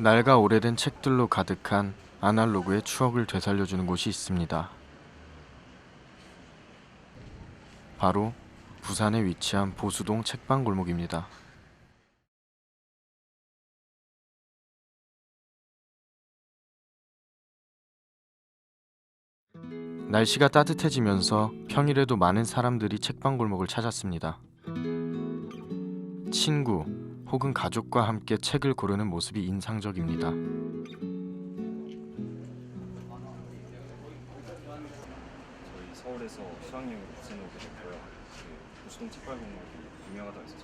낡아 오래된 책들로 가득한 아날로그의 추억을 되살려주는 곳이 있습니다. 바로 부산에 위치한 보수동 책방 골목입니다. 날씨가 따뜻해지면서 평일에도 많은 사람들이 책방 골목을 찾았습니다. 친구 혹은 가족과 함께 책을 고르는 모습이 인상적입니다. 저희 서울에서 수학여행을 부산에 오게 됐고요. 그 보수동 책발공원이 유명하다고 해서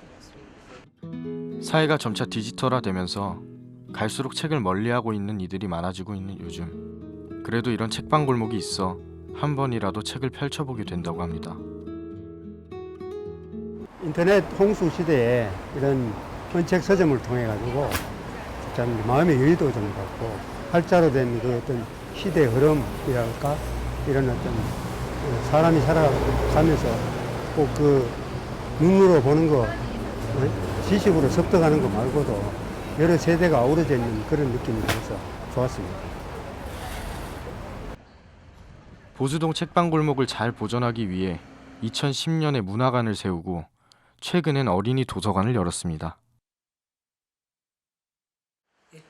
찾아왔어요. 사회가 점차 디지털화되면서 갈수록 책을 멀리하고 있는 이들이 많아지고 있는 요즘. 그래도 이런 책방 골목이 있어 한 번이라도 책을 펼쳐보게 된다고 합니다. 인터넷 홍수 시대에 이런 헌 책 서점을 통해 가지고 참 마음의 여유도 좀 갖고 활자로 된 그 어떤 시대 흐름이랄까 이런 어떤 그 사람이 살아가면서 꼭 그 눈으로 보는 거 어? 지식으로 습득하는 거 말고도 여러 세대가 어우러져 있는 그런 느낌이 들어서 좋았습니다. 보수동 책방 골목을 잘 보존하기 위해 2010년에 문화관을 세우고 최근엔 어린이 도서관을 열었습니다.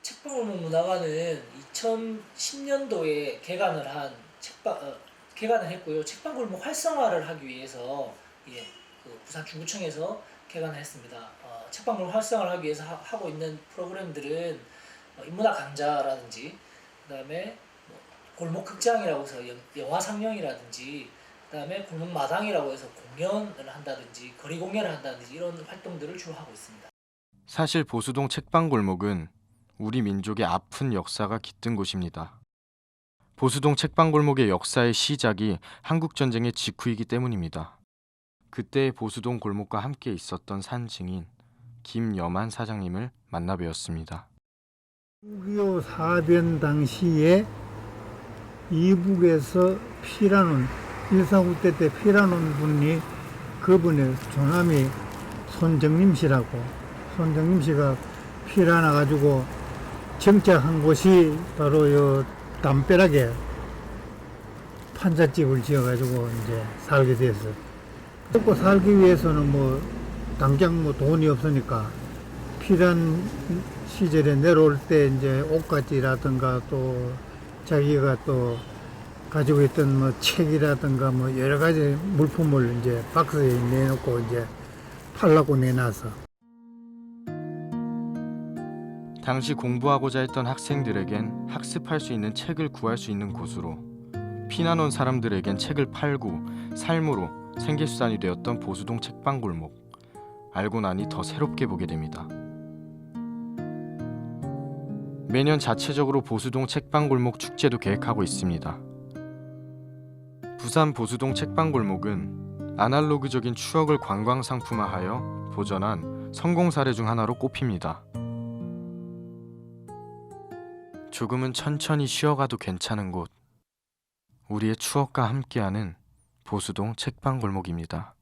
이 책방울목 문화관은 2010년도에 개관을 한 책방 어, 개관을 했고요. 책방골목 활성화를 하기 위해서 예, 그 부산 중구청에서 개관을 했습니다. 어, 책방골목 활성화를 하기 위해서 하, 고 있는 프로그램들은 어, 인문학 강좌라든지 그다음에 뭐 골목 극장이라고 해서 영, 영화 상영이라든지 그다음에 골목 마당이라고 해서 공연을 한다든지 거리 공연을 한다든지 이런 활동들을 주로 하고 있습니다. 사실 보수동 책방 골목은 우리 민족의 아픈 역사가 깃든 곳입니다. 보수동 책방 골목의 역사의 시작이 한국 전쟁의 직후이기 때문입니다. 그때 보수동 골목과 함께 있었던 산 증인 김여만 사장님을 만나 뵈었습니다. 6.25 사변 당시에 이북에서 피라는 149대 때 피라는 분이 그분의 조남이 손정림 씨라고 손정림 씨가 피라 나 가지고 정착한 곳이 바로 요 담벼락에 판잣집을 지어가지고 이제 살게 됐어요. 먹고 살기 위해서는 뭐 당장 뭐 돈이 없으니까 필요한 시절에 내려올 때 이제 옷가지라든가 또 자기가 또 가지고 있던 뭐 책이라든가 뭐 여러 가지 물품을 이제 박스에 내놓고 이제 팔라고 내놔서 당시 공부하고자 했던 학생들에겐 학습할 수 있는 책을 구할 수 있는 곳으로 피난 온 사람들에겐 책을 팔고 삶으로 생계수단이 되었던 보수동 책방 골목 알고 나니 더 새롭게 보게 됩니다. 매년 자체적으로 보수동 책방 골목 축제도 계획하고 있습니다. 부산 보수동 책방 골목은 아날로그적인 추억을 관광 상품화하여 보존한 성공 사례 중 하나로 꼽힙니다. 조금은 천천히 쉬어가도 괜찮은 곳. 우리의 추억과 함께하는 보수동 책방 골목입니다.